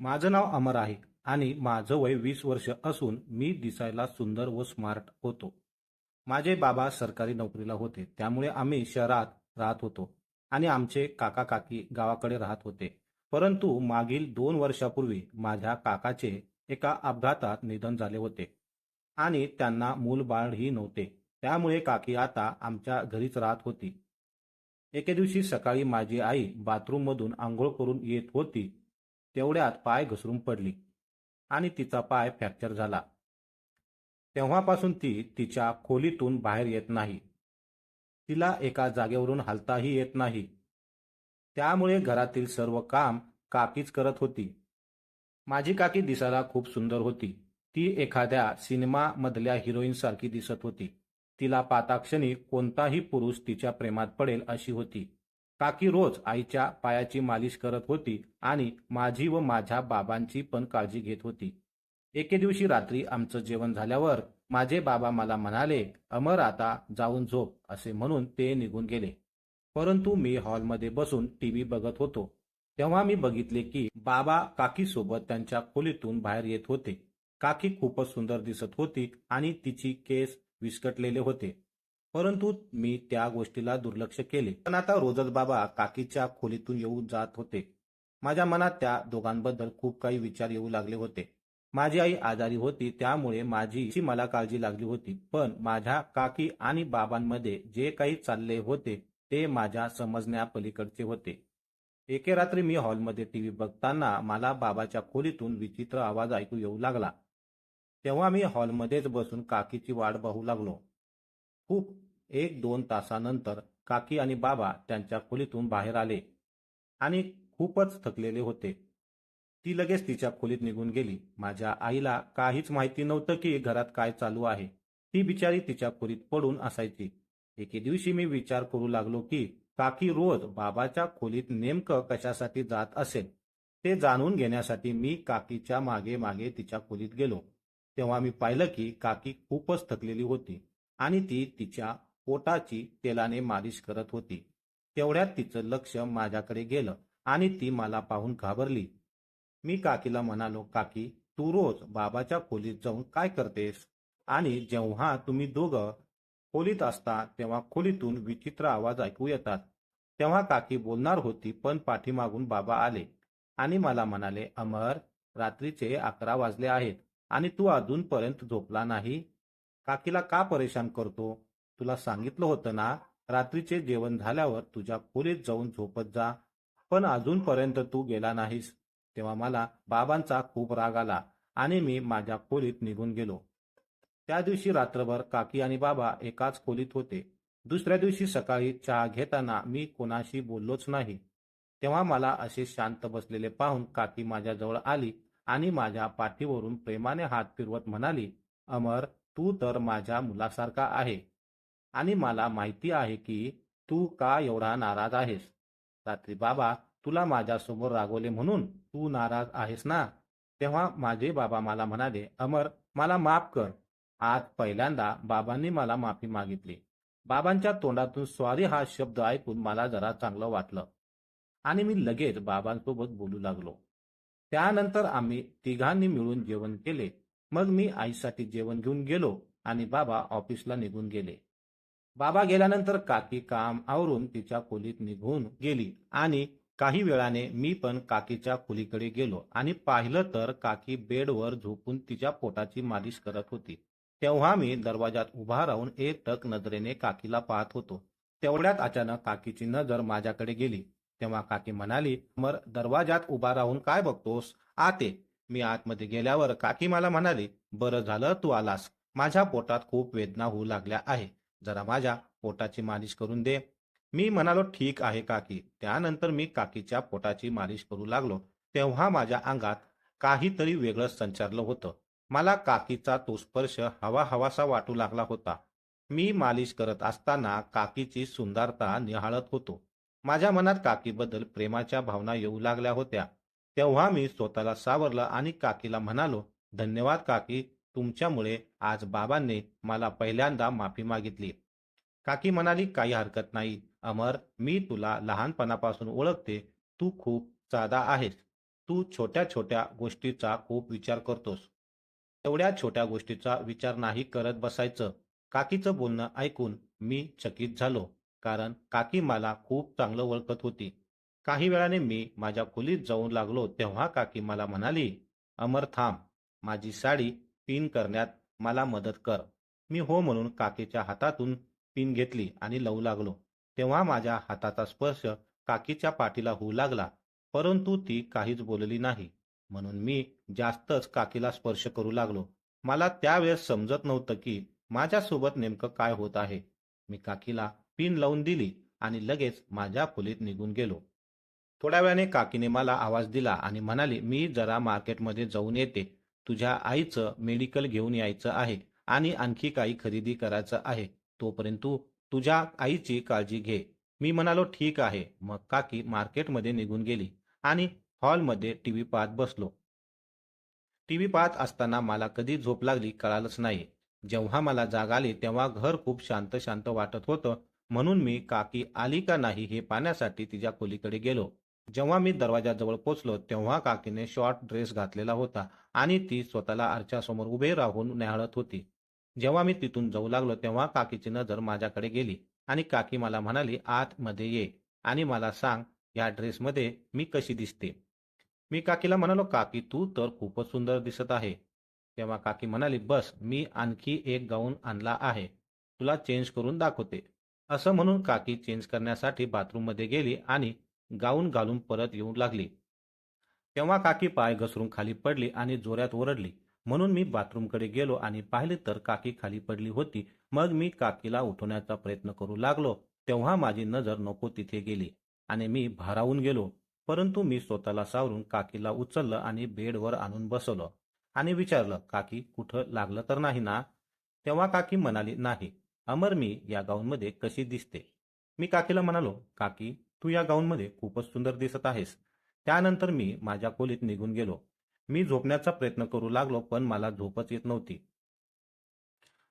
माझं नाव अमर आहे आणि माझं वय वीस वर्ष असून मी दिसायला सुंदर व स्मार्ट होतो. माझे बाबा सरकारी नोकरीला होते त्यामुळे आम्ही शहरात राहत होतो आणि आमचे काका काकी गावाकडे राहत होते. परंतु मागील दोन वर्षापूर्वी माझ्या काकाचे एका अपघातात निधन झाले होते आणि त्यांना मूलबाळही नव्हते. त्यामुळे काकी आता आमच्या घरीच राहत होती. एके दिवशी सकाळी माझी आई बाथरूममधून आंघोळ करून येत होती. तेवढ्यात पाय घसरून पडली आणि तिचा पाय फ्रॅक्चर झाला. तेव्हापासून ती तिच्या खोलीतून बाहेर येत नाही. तिला एका जागेवरून हलताही येत नाही. त्यामुळे घरातील सर्व काम काकीच करत होती. माझी काकी दिसायला खूप सुंदर होती. ती एखाद्या सिनेमामधल्या हिरोईनसारखी दिसत होती. तिला पाताक्षणी कोणताही पुरुष तिच्या प्रेमात पडेल अशी होती. काकी रोज आईच्या पायाची मालिश करत होती आणि माझी व माझ्या बाबांची पण काळजी घेत होती. एके दिवशी रात्री आमचं जेवण झाल्यावर माझे बाबा मला म्हणाले अमर आता जाऊन झोप असे म्हणून ते निघून गेले. परंतु मी हॉलमध्ये बसून टीव्ही बघत होतो. तेव्हा मी बघितले की बाबा काकीसोबत त्यांच्या खोलीतून बाहेर येत होते. काकी खूपच सुंदर दिसत होती आणि तिची केस विस्कटलेले होते. परंतु मी त्या गोष्टीला दुर्लक्ष केले. पण आता रोजच बाबा काकीच्या खोलीतून येऊन जात होते. माझ्या मनात त्या दोघांबद्दल खूप काही विचार येऊ लागले होते. माझी आई आजारी होती त्यामुळे माझी मला काळजी लागली होती. पण माझ्या काकी आणि बाबांमध्ये जे काही चालले होते ते माझ्या समजण्यापलीकडचे होते. एके रात्री मी हॉलमध्ये टीव्ही बघताना मला बाबाच्या खोलीतून विचित्र आवाज ऐकू येऊ लागला. तेव्हा मी हॉलमध्येच बसून काकीची वाट पाहू लागलो. खूप एक दोन तासानंतर काकी आणि बाबा त्यांच्या खोलीतून बाहेर आले आणि खूपच थकलेले होते. ती लगेच तिच्या खोलीत निघून गेली. माझ्या आईला काहीच माहिती नव्हतं की घरात काय चालू आहे. ती बिचारी तिच्या खोलीत पडून असायची. एके दिवशी मी विचार करू लागलो की काकी रोज बाबाच्या खोलीत नेमकं कशासाठी जात असेल ते जाणून घेण्यासाठी मी काकीच्या मागे मागे तिच्या खोलीत गेलो. तेव्हा मी पाहिलं की काकी खूपच थकलेली होती आणि ती तिच्या पोटाची तेलाने मालिश करत होती. तेवढ्यात तिचं लक्ष माझ्याकडे गेलं आणि ती मला पाहून घाबरली. मी काकीला म्हणालो काकी तू रोज बाबाच्या खोलीत जाऊन काय करतेस? आणि जेव्हा तुम्ही दोघं खोलीत असता तेव्हा खोलीतून विचित्र आवाज ऐकू येतात. तेव्हा काकी बोलणार होती पण पाठीमागून बाबा आले आणि मला म्हणाले अमर रात्रीचे अकरा वाजले आहेत आणि तू अजूनपर्यंत झोपला नाही? काकीला का परेशान करतो? तुला सांगितलं होतं ना रात्रीचे जेवण झाल्यावर तुझ्या खोलीत जाऊन झोपत जा. पण अजूनपर्यंत तू गेला नाहीस. तेव्हा मला बाबांचा खूप राग आला आणि मी माझ्या खोलीत निघून गेलो. त्या दिवशी रात्रभर काकी आणि बाबा एकाच खोलीत होते. दुसऱ्या दिवशी सकाळी चहा घेताना मी कोणाशी बोललोच नाही. तेव्हा मला असे शांत बसलेले पाहून काकी माझ्याजवळ आली आणि माझ्या पाठीवरून प्रेमाने हात फिरवत म्हणाली अमर तू तर माझ्या मुलासारखा आहे. आणि मला माहिती आहे की तू का एवढा नाराज आहेस? रात्री बाबा तुला माझ्यासमोर रागवले म्हणून तू नाराज आहेस ना? तेव्हा माझे बाबा मला म्हणाले अमर मला माफ कर. आज पहिल्यांदा बाबांनी मला माफी मागितली. बाबांच्या तोंडातून स्वारी हा शब्द ऐकून मला जरा चांगलं वाटलं. आणि मी लगेच बाबांसोबत बोलू लागलो. त्यानंतर आम्ही तिघांनी मिळून जेवण केले. मग मी आईसाठी जेवण घेऊन गेलो आणि बाबा ऑफिसला निघून गेले. बाबा गेल्यानंतर काकी काम आवरून तिच्या खोलीत निघून गेली. आणि काही वेळाने मी पण काकीच्या खोलीकडे गेलो आणि पाहिलं तर काकी बेडवर झोपून तिच्या पोटाची मालिश करत होती. तेव्हा मी दरवाजात उभा राहून एक टक नजरेने काकीला पाहत होतो. तेवढ्यात अचानक काकीची नजर माझ्याकडे गेली. तेव्हा काकी म्हणाली मर दरवाजात उभा राहून काय बघतोस? आते मी आतमध्ये गेल्यावर काकी मला म्हणाली बरं झालं तू आलास. माझ्या पोटात खूप वेदना होऊ लागल्या आहे. जरा माझ्या पोटाची मालिश करून दे. मी म्हणालो ठीक आहे काकी. त्यानंतर मी काकीच्या पोटाची मालिश करू लागलो. तेव्हा माझ्या अंगात काहीतरी वेगळं संचारलं होतं. मला काकीचा तो स्पर्श हवा हवासा वाटू लागला होता. मी मालिश करत असताना काकीची सुंदरता निहाळत होतो. माझ्या मनात काकीबद्दल प्रेमाच्या भावना येऊ लागल्या होत्या. तेव्हा मी स्वतःला सावरलं आणि काकीला म्हणालो धन्यवाद काकी. तुमच्यामुळे आज बाबांनी मला पहिल्यांदा माफी मागितली. काकी म्हणाली काही हरकत नाही. अमर मी तुला लहानपणापासून ओळखते. तू खूप साधा आहेस. तू छोट्या छोट्या गोष्टीचा खूप विचार करतोस. एवढ्या छोट्या गोष्टीचा विचार नाही करत बसायचं. काकीचं बोलणं ऐकून मी चकित झालो कारण काकी मला खूप चांगलं ओळखत होती. काही वेळाने मी माझ्या खोलीत जाऊन लागलो तेव्हा काकी मला म्हणाली अमर थांब. माझी साडी पिन करण्यात मला मदत कर. मी हो म्हणून काकीच्या हातातून पिन घेतली आणि लावू लागलो. तेव्हा माझ्या हाताचा स्पर्श काकीच्या पाठीला होऊ लागला परंतु ती काहीच बोलली नाही. म्हणून मी जास्तच काकीला स्पर्श करू लागलो. मला त्यावेळेस समजत नव्हतं की माझ्यासोबत नेमकं काय होत आहे. मी काकीला पिन लावून दिली आणि लगेच माझ्या खोलीत निघून गेलो. थोड्या वेळाने काकीने मला आवाज दिला आणि म्हणाली मी जरा मार्केटमध्ये जाऊन येते. तुझ्या आईचं मेडिकल घेऊन यायचं आहे आणि आणखी काही खरेदी करायचं आहे तोपर्यंत तू तुझ्या आईची काळजी घे. मी म्हणालो ठीक आहे. मग काकी मार्केटमध्ये निघून गेली आणि हॉलमध्ये टीव्ही पाहत बसलो. टीव्ही पाहत असताना मला कधी झोप लागली कळालंच नाही. जेव्हा मला जाग आली तेव्हा घर खूप शांत शांत वाटत होतं म्हणून मी काकी आली का नाही हे पाहण्यासाठी तिच्या खोलीकडे गेलो. जेव्हा मी दरवाजाजवळ पोचलो तेव्हा काकीने शॉर्ट ड्रेस घातलेला होता आणि ती स्वतःला आरच्यासमोर उभे राहून न्याहाळत होती. जेव्हा मी तिथून जाऊ लागलो तेव्हा काकीची नजर माझ्याकडे गेली आणि काकी मला म्हणाली आतमध्ये ये आणि मला सांग या ड्रेसमध्ये मी कशी दिसते? मी काकीला म्हणालो काकी तू तर खूपच सुंदर दिसत आहे. तेव्हा काकी म्हणाली बस मी आणखी एक गाऊन आणला आहे. तुला चेंज करून दाखवते. असं म्हणून काकी चेंज करण्यासाठी बाथरूममध्ये गेली आणि गाऊन घालून परत येऊ लागली. तेव्हा काकी पाय घसरून खाली पडली आणि जोऱ्यात ओरडली. म्हणून मी बाथरूमकडे गेलो आणि पाहिले तर काकी खाली पडली होती. मग मी काकीला उठवण्याचा प्रयत्न करू लागलो. तेव्हा माझी नजर नको तिथे गेली आणि मी भारावून गेलो. परंतु मी स्वतःला सावरून काकीला उचललं आणि बेडवर आणून बसवलं आणि विचारलं काकी कुठं लागलं तर नाही ना? तेव्हा काकी म्हणाली नाही. अमर मी या गाऊनमध्ये कशी दिसते? मी काकीला म्हणालो काकी तू या गाऊनमध्ये खूपच सुंदर दिसत आहेस. त्यानंतर मी माझ्या खोलीत निघून गेलो. मी झोपण्याचा प्रयत्न करू लागलो पण मला झोपच येत नव्हती.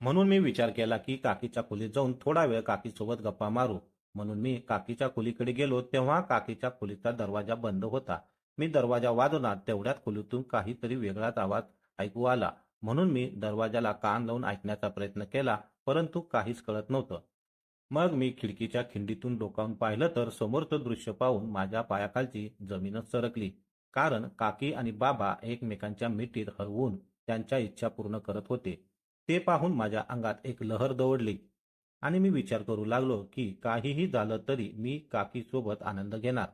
म्हणून मी विचार केला की काकीच्या खोलीत जाऊन थोडा वेळ काकीसोबत गप्पा मारू. म्हणून मी काकीच्या खोलीकडे गेलो तेव्हा काकीच्या खोलीचा दरवाजा बंद होता. मी दरवाजा वाजवणार तेवढ्यात खोलीतून काहीतरी वेगळाच आवाज ऐकू आला. म्हणून मी दरवाजाला कान लावून ऐकण्याचा प्रयत्न केला परंतु काहीच कळत नव्हतं. मग मी खिडकीच्या खिंडीतून डोकावून पाहिलं तर समोरचं दृश्य पाहून माझ्या पायाखालची जमीनच सरकली. कारण काकी आणि बाबा एकमेकांच्या मिठीत हरवून त्यांच्या इच्छा पूर्ण करत होते. ते पाहून माझ्या अंगात एक लहर दौडली आणि मी विचार करू लागलो की काहीही झालं तरी मी काकी सोबत आनंद घेणार.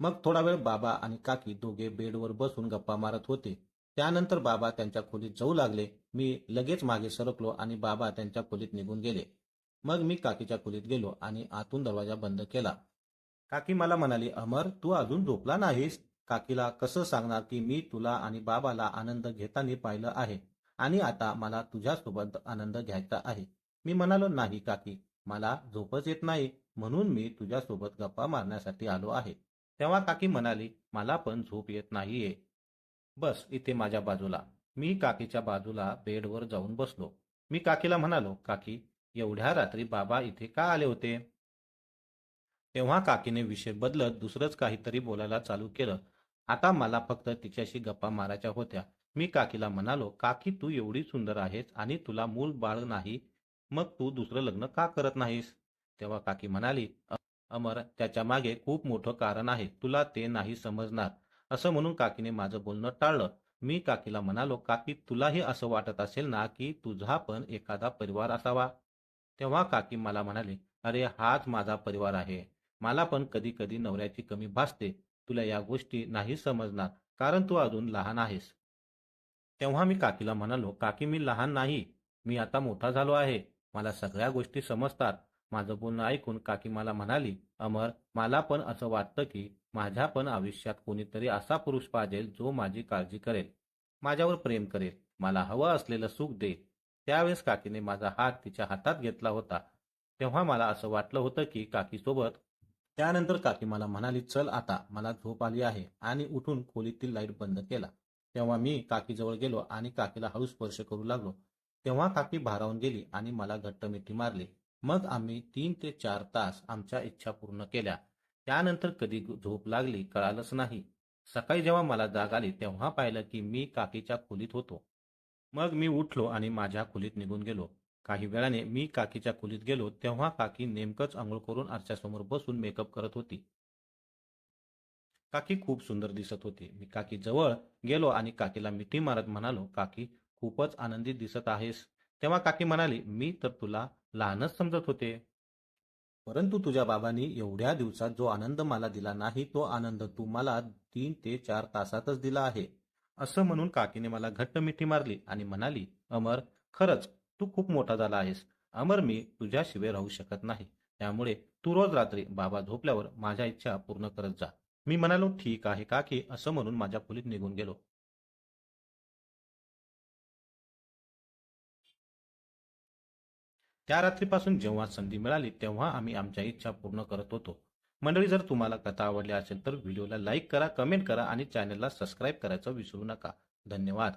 मग थोडा वेळ बाबा आणि काकी दोघे बेडवर बसून गप्पा मारत होते. त्यानंतर बाबा त्यांच्या खोलीत जाऊ लागले. मी लगेच मागे सरकलो आणि बाबा त्यांच्या खोलीत निघून गेले. मग मी काकीच्या खोलीत गेलो आणि आतून दरवाजा बंद केला. काकी मला म्हणाली अमर तू अजून झोपला नाहीस? काकीला कसं सांगणार की मी तुला आणि बाबाला आनंद घेताना पाहिलं आहे आणि आता मला तुझ्यासोबत आनंद घ्यायचा आहे? मी म्हणालो नाही काकी मला झोपच येत नाही म्हणून मी तुझ्यासोबत गप्पा मारण्यासाठी आलो आहे. तेव्हा काकी म्हणाली मला पण झोप येत नाहीये. बस इथे माझ्या बाजूला. मी काकीच्या बाजूला बेडवर जाऊन बसलो. मी काकीला म्हणालो काकी एवढ्या रात्री बाबा इथे का आले होते? तेव्हा काकीने विषय बदलत दुसरंच काहीतरी बोलायला चालू केलं. आता मला फक्त तिच्याशी गप्पा मारायच्या होत्या. मी काकीला म्हणालो काकी तू एवढी सुंदर आहेस आणि तुला मूल बाळ नाही. मग तू दुसरं लग्न का करत नाहीस? तेव्हा काकी म्हणाली अमर त्याच्यामागे खूप मोठं कारण आहे. तुला ते नाही समजणार. असं म्हणून काकीने माझं बोलणं टाळलं. मी काकीला म्हणालो काकी तुलाही असं वाटत असेल ना की तुझा पण एखादा परिवार असावा? तेव्हा काकी मला म्हणाले अरे हाच माझा परिवार आहे. मला पण कधी कधी नवऱ्याची कमी भासते. तुला या गोष्टी नाही समजणार कारण तू अजून लहान आहेस. तेव्हा मी काकीला म्हणालो काकी मी लहान नाही. मी आता मोठा झालो आहे. मला सगळ्या गोष्टी समजतात. माझं बोलणं ऐकून काकी मला म्हणाली अमर मला पण असं वाटतं की माझ्या पण आयुष्यात कोणीतरी असा पुरुष पाहिजे जो माझी काळजी करेल. माझ्यावर प्रेम करेल. मला हवं असलेलं सुख देईल त्यावेळेस काकीने माझा हात तिच्या हातात घेतला होता. तेव्हा मला असं वाटलं होतं की काकीसोबत त्यानंतर काकी मला म्हणाली चल आता मला झोप आली आहे. आणि उठून खोलीतील लाइट बंद केला. तेव्हा मी काकीजवळ गेलो आणि काकीला हळू स्पर्श करू लागलो. तेव्हा काकी भारावून गेली आणि मला घट्ट मिठी मारली. मग आम्ही तीन ते चार तास आमच्या इच्छा पूर्ण केल्या. त्यानंतर कधी झोप लागली कळालंच नाही. सकाळी जेव्हा मला जाग आली तेव्हा पाहिलं की मी काकीच्या खोलीत होतो. मग मी उठलो आणि माझ्या खोलीत निघून गेलो. काही वेळाने मी काकीच्या खोलीत गेलो तेव्हा काकी नेमकंच आंघोळ करून आरशासमोर बसून मेकअप करत होती. काकी खूप सुंदर दिसत होती. मी काकी जवळ गेलो आणि काकीला मिठी मारत म्हणालो काकी खूपच आनंदित दिसत आहेस. तेव्हा काकी म्हणाली मी तर तुला लहानच समजत होते. परंतु तुझ्या बाबांनी एवढ्या दिवसात जो आनंद मला दिला नाही तो आनंद तू मला तीन ते चार तासातच दिला आहे. असं म्हणून काकीने मला घट्ट मिठी मारली आणि म्हणाली अमर खरंच तू खूप मोठा झाला आहेस. अमर मी तुझ्याशिवाय राहू शकत नाही. त्यामुळे तू रोज रात्री बाबा झोपल्यावर माझ्या इच्छा पूर्ण करत जा. मी म्हणालो ठीक आहे काकी असं म्हणून माझ्या खोलीत निघून गेलो. त्या रात्रीपासून जेव्हा संधी मिळाली तेव्हा आम्ही आमच्या इच्छा पूर्ण करत होतो. मंडळी जर तुम्हाला कथा आवडली असेल तर व्हिडिओला लाईक करा कमेंट करा आणि चॅनलला सबस्क्राईब करायचं विसरू नका. धन्यवाद.